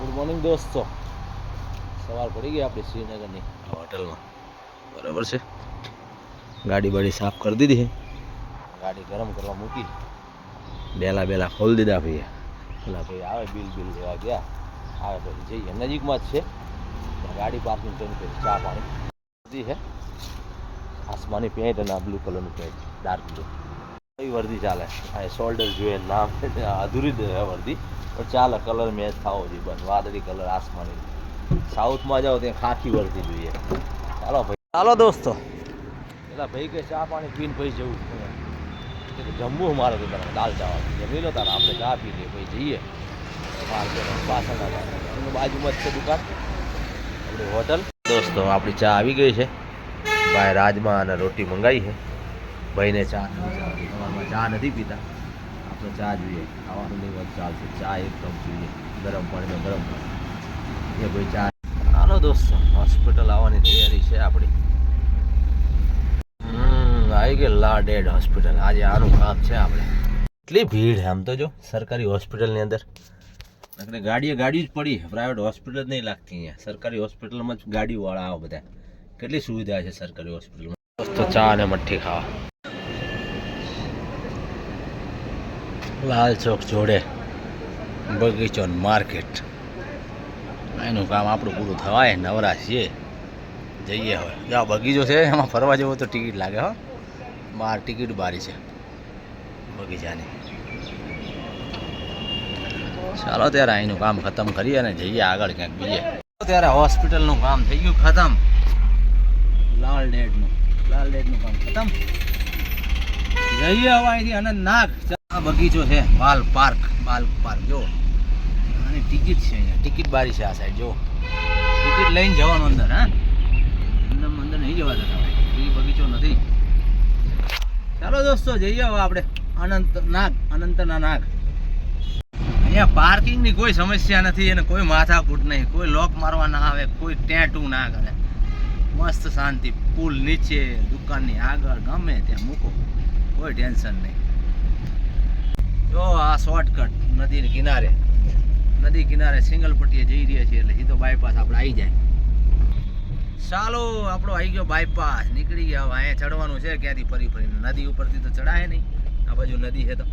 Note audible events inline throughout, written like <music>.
Good morning દોસ્તો. સવાર પડી ગઈ આપણી શ્રીનગરની હોટલમાં. બરાબર છે? ગાડી બાડી સાફ કરી દીધી ગાડી ગરમ કરવા મૂકી બેલા બેલા ખોલી દીધા ભાઈ પેલા ભાઈ આવે, બિલ બિલ લેવા ગયા. આવે પછી જઈએ. નજીકમાં જ છે. ગાડી પાર્કિંગ કરીને પછી ચા પાણી. છે. આસમાની પેન્ટ અને બ્લુ કલરનું પેન્ટ. ડાર્ક બ્લુ કઈ વર્દી ચાલે. આ શોલ્ડર જોઈએ નામ. છે <laughs> અધૂરી જ છે વર્દી. પણ ચાલે કલર મેચ થવો જોઈએ બસ. વાદળી કલર આસમાની. સાઉથમાં જાઓ ત્યાં ખાખી વર્દી જોઈએ. ચાલો ભાઈ. ચાલો દોસ્તો. પેલા ભાઈ કે ચા પાણી પીને પછી જવું કે જમવું મારે તો તારે. દાલ ચાવલ જમી લો તારે. આપણે ચા પી લઈએ. પછી જઈએ. માર્કેટ બાજુમાં. જ છે દુકાન. આપણી હોટલ દોસ્તો આપણી ચા આવી ગઈ છે. ભાઈ રાજમા અને રોટી મંગાવી છે. ભાઈને ચા નથી ચા નથી પીતા. આપણે ચા જોઈએ. ખાવાનું નહીં ચાલશે. ચા એક કપ જોઈએ. ગરમ પાણીમાં ગરમ એ ભાઈ ચા. હાલો દોસ્ત હોસ્પિટલ આવવાની તૈયારી છે આપણી. આવી ગઈ લા ડેડ હોસ્પિટલ આજે આનું કામ છે આપણે. એટલી ભીડ આમ તો જો, સરકારી હોસ્પિટલની અંદર. નકરે ગાડીએ ગાડી જ પડી પ્રાઇવેટ હોસ્પિટલ જ નહીં લાગતી અહીંયા. સરકારી હોસ્પિટલમાં જ ગાડીવાળા આવે બધા. કેટલી સુવિધા છે સરકારી હોસ્પિટલમાં ચા અને મઠ્ઠી ખાવા. લાલ ચોક જોડે બગીચો માર્કેટ. એનું કામ આપણું પૂરું થવાય, નવરા છીએ. જઈએ હવે. જો બગીચો છે, એમાં ફરવા જવું તો ટિકિટ લાગે, હો. બહાર ટિકિટ બારી છે, બગીચાની. ચાલો ત્યારે અહીંનું કામ ખતમ કરીએ અને જઈએ આગળ ક્યાંક બીજે. ત્યારે હોસ્પિટલનું કામ થઈ ગયું ખતમ. લાલ ડેડનું લાલ ડેડનું કામ ખતમ. જઈએ હવે અહીંથી અનંતનાગ આ બગીચો છે, બાલ પાર્ક બાલ પાર્ક જો અને ટિકિટ છે અહીંયા, ટિકિટ બારી છે આ સાઈડ જો ટિકિટ લઈને જવાનું અંદર, હા. અંદર અંદર નહીં જવા દેતા એ બગીચો નથી. ચાલો દોસ્તો જઈએ હવે આપણે. અનંત નાગ, અનંતના નાગ. અહીંયા પાર્કિંગની કોઈ સમસ્યા નથી અને કોઈ માથાકૂટ નહીં. કોઈ લોક મારવા ના આવે, કોઈ ટેટું ના કરે. મસ્ત શાંતિ, પુલ નીચે, દુકાનની આગળ, ગમે ત્યાં મૂકો. કોઈ ટેન્શન નહીં. જો આ શોર્ટકટ નદી કિનારે. નદી કિનારે સિંગલ પટ્ટીએ જઈ રહ્યા છીએ એટલે સીધો બાયપાસ આપણે આવી જાય. ચાલો, આપણો આવી ગયો બાયપાસ નીકળી ગયા. હવે અહીંયા ચડવાનું છે, ક્યાંથી ફરી ફરીને? નદી ઉપરથી તો ચડાય નહીં. આ બાજુ નદી છે તો.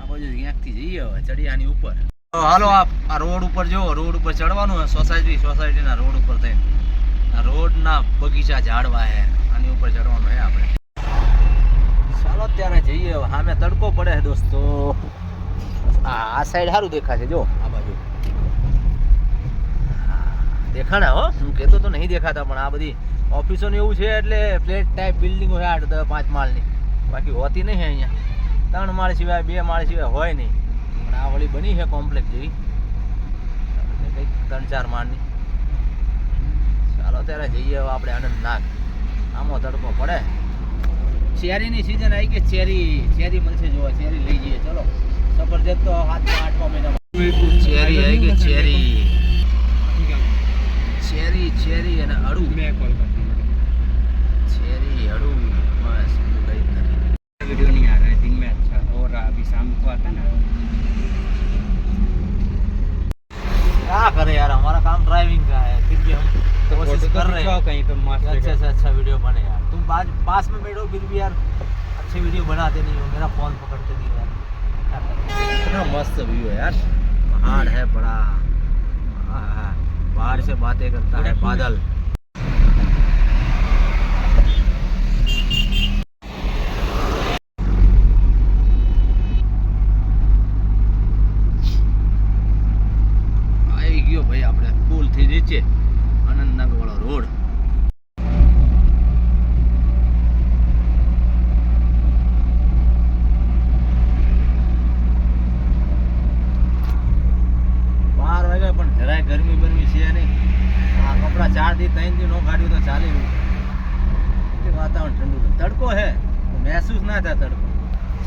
આ બાજુ ક્યાંકથી જઈએ હવે, ચડિયાની ઉપર. હાલો આ આ રોડ ઉપર જો રોડ ઉપર ચડવાનું સોસાયટી સોસાયટીના રોડ ઉપર થઈને. રોડના બગીચા ઝાડવા છે. આની ઉપર ચડવાનું છે આપણે. ચાલો ત્યારે જઈએ. હવે સામે તડકો પડે છે દોસ્તો. આ સાઈડ સારું દેખાશે જો. આ બાજુ. દેખાણા હો. હું કહેતો તો નહીં દેખાતા પણ આ બધી ઓફિસો ને એવું છે એટલે ફ્લેટ ટાઈપ બિલ્ડિંગ હોય આઠ દસ પાંચ માળની. બાકી હોતી નહીં અહીંયા. ત્રણ માળ સિવાય બે માળ સિવાય હોય નહીં. પણ આ વળી બની છે કોમ્પ્લેક્સ જેવી. કંઈક ત્રણ ચાર માળની. ચાલો ત્યારે જઈએ આપણે આનંદ નાગ. આમો તડકો પડે. ચેરીની સિઝન આવી ગઈ ચેરી ચેરી મળશે જોવા ચેરી લઈ જઈએ ચલો સફરજન તો સાતમા આઠમા મહિનામાં ચેરી આવી ગઈ ચેરી ચેરી ચેરી અને અડું चेरी अड़ू बस कहीं नहीं वीडियो नहीं आ रहा है दिन में अच्छा और अभी शाम को आता ना करे यार हमारा काम ड्राइविंग का है फिर भी हम कोशिश कर रहे हैं। कहीं पे मस्त अच्छे से अच्छा वीडियो बने यार। तुम पास पास में बैठो फिर भी यार अच्छे वीडियो बनाते नहीं हो मेरा फ़ोन पकड़ते नहीं यार। इतना मस्त व्यू है यार। पहाड़ है बड़ा। बाहर पहाड़ से बातें करता है बादल।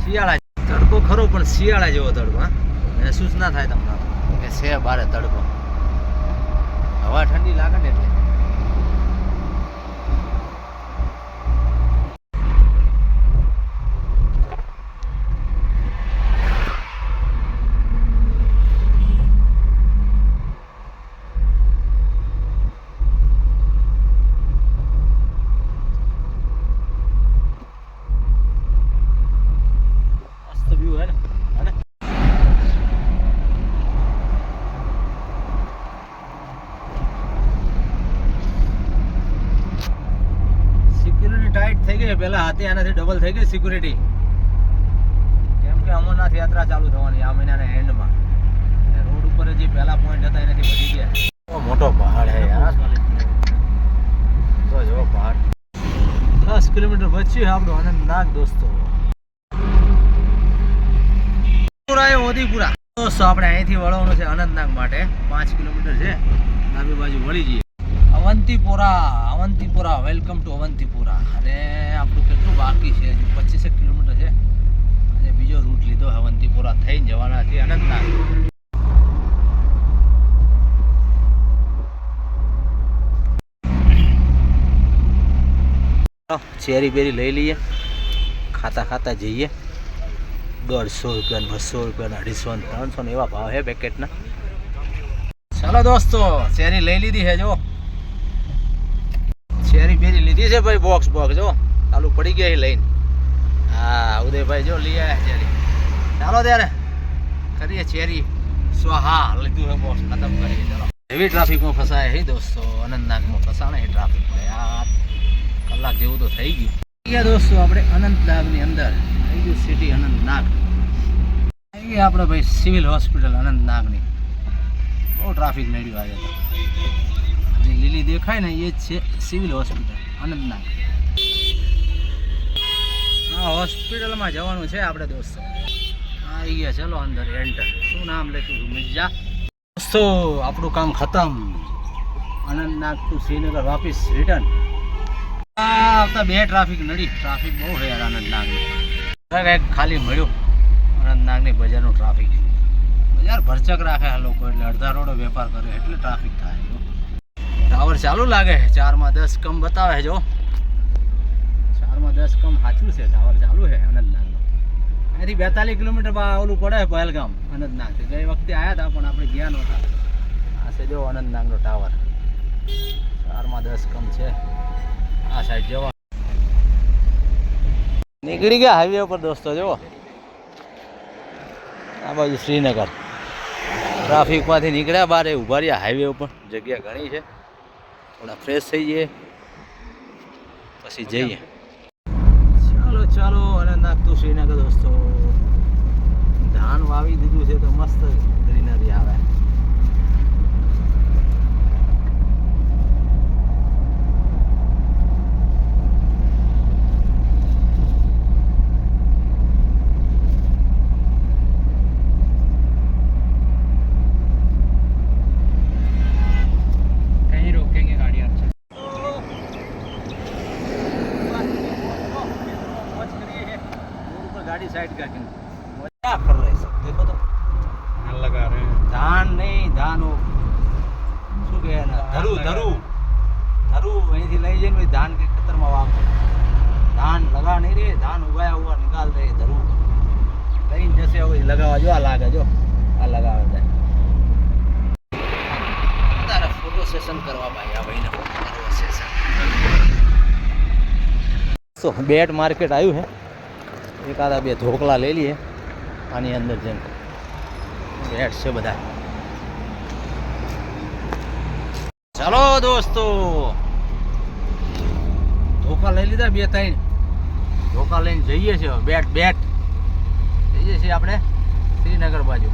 શિયાળા તડકો ખરો, પણ શિયાળા જેવો તડકો, હા? મહેસૂસ ના થાય તમને. કે છે બારે તડકો. હવા ઠંડી લાગે ને એટલે. રાતે આનાથી ડબલ થઈ ગઈ સિક્યુરિટી કેમ કે અમરનાથ યાત્રા ચાલુ થવાની આ મહિનાના એન્ડમાં રોડ ઉપર જે પહેલા પોઈન્ટ હતા એનાથી વધી ગયા. મોટો પહાડ હે યાર. તો જો પહાડ. દસ કિલોમીટર વચ્ચે આપણો આનંદનાક દોસ્તો. પૂરા એ ઓદીપુરા દોસ્તો આપણે અહીંથી વળવાનું છે અનંતનાગ માટે. પાંચ કિલોમીટર છે. ડાબી બાજુ વળી જઈએ. Avantipura Avantipura welcome to Avantipura. અને આપણું કેટલું બાકી છે? હજુ પચીસેક કિલોમીટર છે. અને બીજો રૂટ લીધો અવંતીપુરા. થઈને જવાના છે અનંતનાગ. ચેરી બેરી લઈ લઈએ. ખાતા ખાતા જઈએ. દોઢસો રૂપિયા બસો રૂપિયા અઢીસો ને ત્રણસો ને એવા ભાવ છે પેકેટના ચાલો દોસ્તો, ચેરી લઈ લીધી છે જો ચેરી છે ભાઈ બોક્સ બોક્સ જો. ચાલુ પડી ગયા લઈને. હા, ઉદયભાઈ જો લઈ આવ્યા ચેરી ચાલો ત્યારે. કરીએ ચેરી. સ્વાહા, લીધું હે બોક્સ ખતમ કરીએ. ચાલો. એવી ટ્રાફિકમાં ફસાય હે દોસ્તો. અનંતનાગમાં ફસાણે છે ટ્રાફિકમાં. યાર, કલાક જેવું તો થઈ ગયા. દોસ્તો આપણે અનંતનાગની અંદર. થઈ ગયું સિટી અનંતનાગ. આવી ગયા આપણે ભાઈ સિવિલ હોસ્પિટલ અનંતનાગની. બહુ ટ્રાફિક નડ્યું આજે જે લીલી દેખાય ને, એ જ છે સિવિલ હોસ્પિટલ અનંતનાગ હા હોસ્પિટલમાં જવાનું છે આપણે દોસ્તો. આવી ગયા ચલો અંદર એન્ટર શું નામ લખ્યું છું મિર્જા દોસ્તો આપણું કામ ખતમ. અનંતનાગ ટુ શ્રીનગર વાપીસ રિટર્ન આવતા બે ટ્રાફિક નડી. ટ્રાફિક બહુ યાર અનંતનાગની કંઈક ખાલી મળ્યું. અનંતનાગની બજારનું ટ્રાફિક બજાર ભરચક રાખે આ લોકો એટલે અડધા રોડો વેપાર કરે એટલે ટ્રાફિક થાય. ટાવર ચાલુ લાગે છે. ચારમાં દસ કમ બતાવે જો ચારમાં દસ કમ સાચું છે ટાવર ચાલુ છે, અનંતનાગનો. અહીંથી બેતાલીસ કિલોમીટર ઓલું પડે છે, પહેલગામ, અનંતનાગ. ગઈ વખતે આવ્યા હતા પણ આપણે ગયા નહોતા. આ છે જો અનંતનાગનો ટાવર ચારમાં દસ કમ છે. આ સાઈડ જવા. નીકળી ગયા હાઈવે ઉપર, દોસ્તો, જુઓ. આ બાજુ શ્રીનગર. ટ્રાફિકમાંથી નીકળ્યા બારે, ઊભા રહ્યા હાઈવે ઉપર. જગ્યા ઘણી છે. થોડા ફ્રેશ થઈ જઈએ. પછી જઈએ. ચાલો ચાલો અને નાખતું શ્રીનગર દોસ્તો. ધાન વાવી દીધું છે તો મસ્ત ગ્રીનરી આવે. લગાવવા જો આ લાગે જો. આ લગાવે તારે ફોટો સેશન કરવા ભાઈ આ ભાઈને ફોટો સેશન તો બેટ માર્કેટ આવ્યું છે એકાદા બે ઢોકળા લઈ લઈએ. આની અંદર જેમ બેટ છે બધા. ચાલો દોસ્તો. ધોકા લઈ લીધા બે ત્રણ. ધોકા લઈને જઈએ છીએ બેટ બેટ. જઈએ છીએ આપણે. શ્રીનગર બાજુ.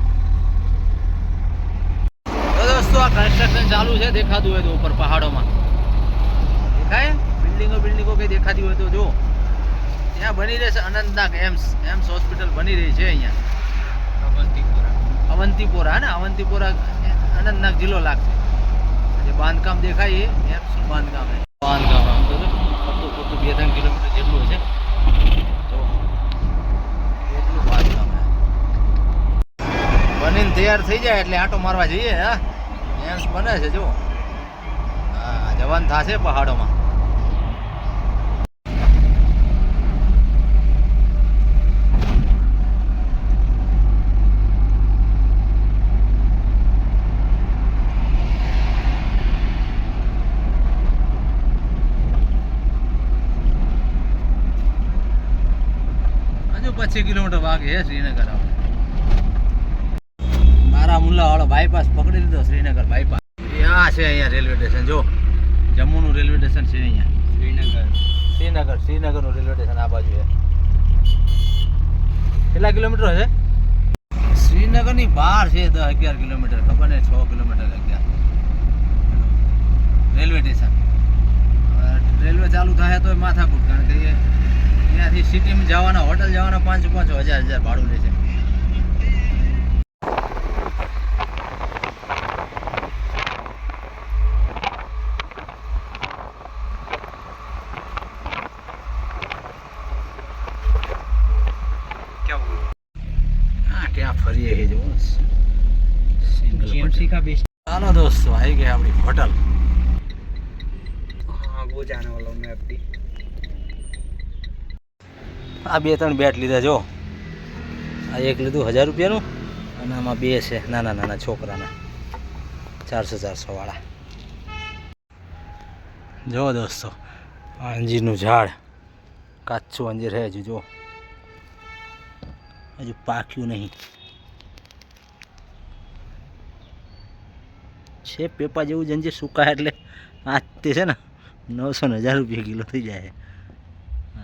દોસ્તો આ કન્સ્ટ્રક્શન ચાલુ છે દેખાતું હોય તો ઉપર પહાડોમાં. દેખાય? બિલ્ડિંગો બિલ્ડિંગો કંઈ દેખાતી હોય તો જો ત્યાં બની રહેશે અનંતનાગ એમ્સ. એમ્સ હોસ્પિટલ બની રહી છે અહીંયા. અવંતીપોરા. અવંતીપોરા ને અવંતીપોરા અનંતનાગ જિલ્લો લાગશે. જે બાંધકામ દેખાય એ એમ્સનું બાંધકામ છે. બાંધકામ આમ તો બે ત્રણ કિલોમીટર જેટલું છે બનીને તૈયાર થઈ જાય એટલે આંટો મારવા જઈએ, હા? એમ્સ બને છે જો હા, જવાન થશે પહાડોમાં. પચીસ કિલોમીટર બાકી છે શ્રીનગર છોટા મુલ્લા વાળો બાયપાસ પકડી લીધો શ્રીનગર બાયપાસ આ છે અહીંયા રેલવે સ્ટેશન? જો. જમ્મુનું રેલવે સ્ટેશન છે અહીંયા. શ્રીનગર. શ્રીનગર શ્રીનગરનું રેલવે સ્ટેશન આ બાજુ છે. કેટલા કિલોમીટર હશે? શ્રીનગરની બહાર છે દસ અગિયાર કિલોમીટર. ખબર ને છ કિલોમીટર અગિયાર. Railway station. રેલવે ચાલુ થાય તો માથાકૂટ કારણ કે ત્યાંથી સિટીમાં જવાના હોટલ જવાના પાંચ પાંચ હજાર હજાર ભાડું લે છે. ફરીએ એ જવું સિંગલ ચાલો દોસ્તો આવી ગયા આપણી હોટલ. વો જાને વાલો મેં આપણી આ બે ત્રણ બેટ લીધા જો. આ એક લીધું હજાર રૂપિયાનું અને આમાં બે છે નાના નાના છોકરાના. ચારસો ચારસો વાળા. જો દોસ્તો અંજીરનું ઝાડ. કાચું અંજીર હે હજુ જો. હજુ પાક્યું નહીં. છે પેપા જેવું જ અંજીર સુકાય એટલે આ તે છે ને નવસો ને હજાર રૂપિયા કિલો થઈ જાય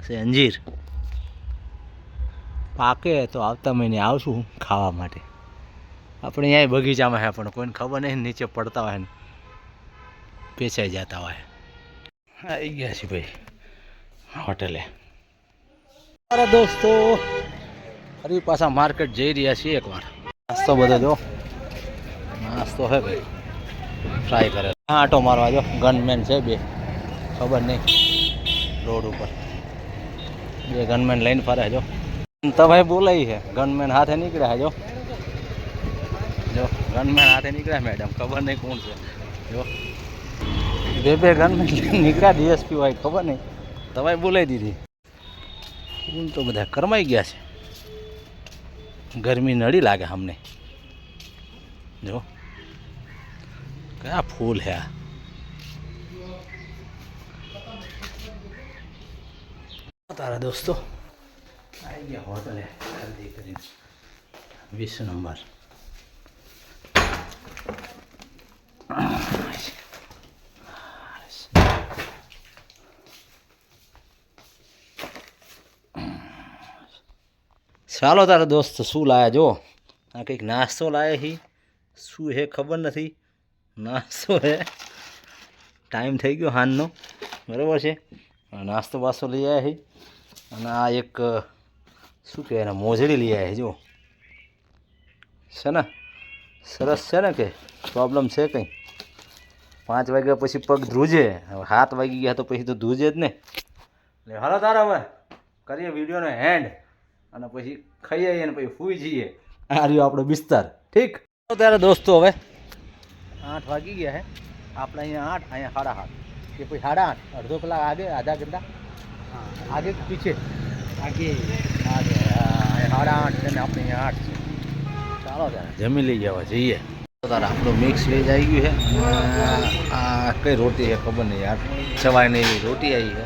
છે. અંજીર. પાકે તો આવતા મહિને આવશું ખાવા માટે. આપણે અહીંયા બગીચામાં હે, પણ કોઈને ખબર નહીં, નીચે પડતા હોય ને પેચાઈ જતા હોય. આવી ગયા છે ભાઈ, હોટેલે. અરે દોસ્તો, ફરી પાછા માર્કેટ જઈ રહ્યા છીએ એકવાર. નાસ્તો બધો જો. નાસ્તો હે ભાઈ. ટ્રાય કરે. આંટો મારવા જો. ગનમેન છે બે. ખબર નહીં. રોડ ઉપર. બે ગનમેન લઈને ફરે જો. તમે બોલાઈ છે. ગનમેન હાથે નીકળ્યા જો. જો ગનમેન હાથે નીકળ્યા મેડમ ખબર નહીં કોણ છે. જો. બે બે ગનમેન નીકળ્યા ડીએસપી હોય ખબર નહીં. તમે બોલાવી દીધી. ફૂલ તો બધા કરમાઈ ગયા છે. ગરમી નડી લાગે અમને. જો. કયા ફૂલ હે આ તારા દોસ્તો આવી ગયા હોટલે જલ્દી કરીને વીસ નંબર ચાલો તારા દોસ્ત શું લાયા જો આ કંઈક નાસ્તો લાયા હી શું હે ખબર નથી નાસ્તો હે. ટાઈમ થઈ ગયો હાનનો. બરાબર છે? નાસ્તો બાસ્તો લઈ આવ્યા હી. અને આ એક શું કહેવાય એને, મોજડી લઈ આવ્યા જો છે ને? સરસ છે ને કે? પ્રોબ્લેમ છે કંઈ? પાંચ વાગ્યા પછી પગ ધ્રુજે. હવે સાત વાગી ગયા તો પછી તો ધ્રુજે જ ને. એટલે હાલો તારા હવે. કરીએ વિડીયોને હેન્ડ અને પછી ખાઈ આવીએ અને પછી ફૂઈ જઈએ. આ રહ્યો આપણો બિસ્તર ઠીક? ત્યારે દોસ્તો હવે. આઠ વાગી ગયા હે. આપણે અહીંયા આઠ અહીંયા સાડા આઠ. કે પછી સાડા આઠ અડધો કલાક આગે આધા ઘંટા. આગે પીછે? આગે. સાડા આઠ અને આપણે અહીંયા આઠ છે. ચાલો ત્યારે. જમી લઈ જવા જઈએ. તારા આપણું મિક્સ વેજ આવી ગયું છે આ કઈ રોટી છે ખબર નહીં યાર. સવારની રોટી આવી છે.